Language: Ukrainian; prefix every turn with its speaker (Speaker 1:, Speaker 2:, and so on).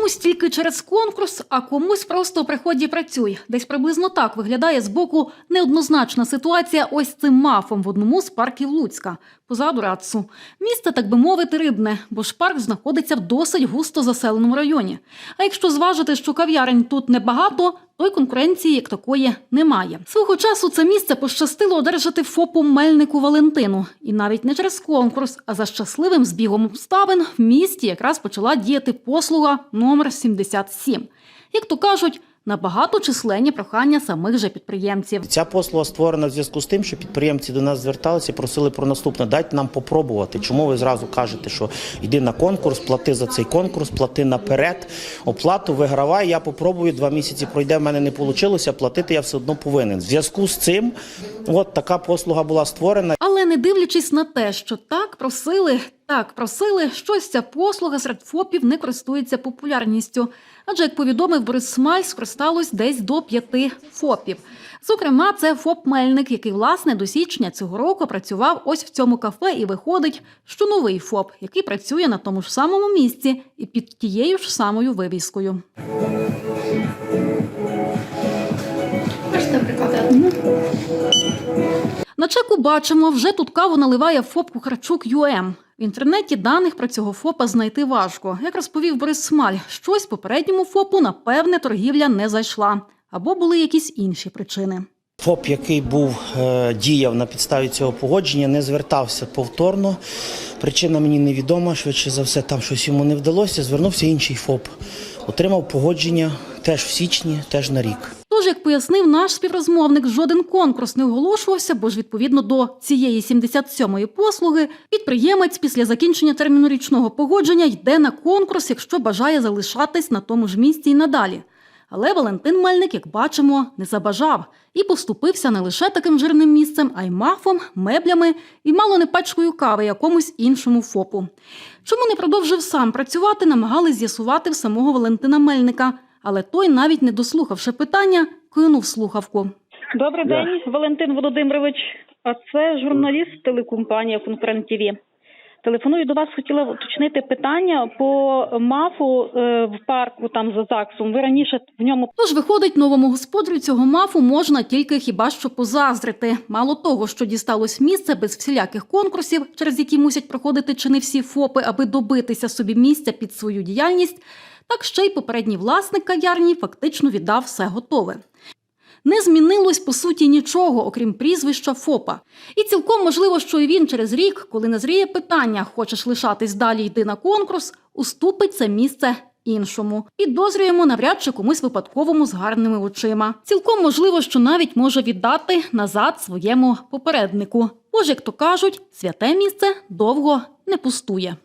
Speaker 1: Комусь тільки через конкурс, а комусь просто приході працюй. Десь приблизно так виглядає збоку неоднозначна ситуація ось цим мафом в одному з парків Луцька, позаду Рацу. Місце, так би мовити, рибне, бо ж парк знаходиться в досить густо заселеному районі. А якщо зважити, що кав'ярень тут небагато, то й конкуренції як такої немає. Свого часу це місце пощастило одержати ФОПу Мельнику Валентину. І навіть не через конкурс, а за щасливим збігом обставин в місті якраз почала діяти послуга номер 77. Як то кажуть, на багаточисленні прохання самих же підприємців.
Speaker 2: Ця послуга створена в зв'язку з тим, що підприємці до нас зверталися просили про наступне. Дайте нам попробувати. Чому ви зразу кажете, що йди на конкурс, плати за цей конкурс, плати наперед, оплату вигравай. Я попробую два місяці пройде. в мене не вийшло, платити я все одно повинен. В зв'язку з цим, от така послуга була створена.
Speaker 1: Не дивлячись на те, що так просили, так просили, щось ця послуга серед ФОПів не користується популярністю. Адже, як повідомив Борис Смаль, скористалось десь до п'яти ФОПів. Зокрема, це ФОП Мельник, який власне до січня цього року працював ось в цьому кафе, і виходить, що новий ФОП, який працює на тому ж самому місці і під тією ж самою вивіскою.
Speaker 3: Можете прикладати.
Speaker 1: На чеку бачимо, вже тут каву наливає ФОП Кухарчук ЮМ. В інтернеті даних про цього ФОПа знайти важко. Як розповів Борис Смаль, щось попередньому ФОПу, напевне, торгівля не зайшла. Або були якісь інші причини.
Speaker 2: ФОП, який був е, діяв на підставі цього погодження, не звертався повторно. Причина мені невідома. Швидше за все, там щось йому не вдалося. Звернувся інший ФОП. Отримав погодження теж в січні, теж на рік.
Speaker 1: Тож, як пояснив наш співрозмовник, жоден конкурс не оголошувався, бо ж відповідно до цієї 77-ї послуги підприємець після закінчення терміну річного погодження йде на конкурс, якщо бажає залишатись на тому ж місці і надалі. Але Валентин Мельник, як бачимо, не забажав і поступився не лише таким жирним місцем, а й мафом, меблями і мало не пачкою кави якомусь іншому ФОПу. Чому не продовжив сам працювати, намагались з'ясувати в самого Валентина Мельника, але той, навіть не дослухавши питання, кинув слухавку. Добрий день, Валентин Володимирович. А це журналіст телекомпанія Конкурент ТВ. Телефоную до вас, хотіла уточнити питання по мафу е, в парку там за ЗАГСом. Ви раніше в ньому тож виходить новому господарю цього мафу можна тільки хіба що позаздрити. Мало того, що дісталось місце без всіляких конкурсів, через які мусять проходити чи не всі ФОПи, аби добитися собі місця під свою діяльність. Так ще й попередній власник кав'ярні фактично віддав все готове. Не змінилось по суті нічого, окрім прізвища ФОПа. І цілком можливо, що і він через рік, коли назріє питання, хочеш лишатись далі йти на конкурс, уступить це місце іншому. Підозрюємо навряд чи комусь випадковому з гарними очима. Цілком можливо, що навіть може віддати назад своєму попереднику. Бо як то кажуть, святе місце довго не пустує.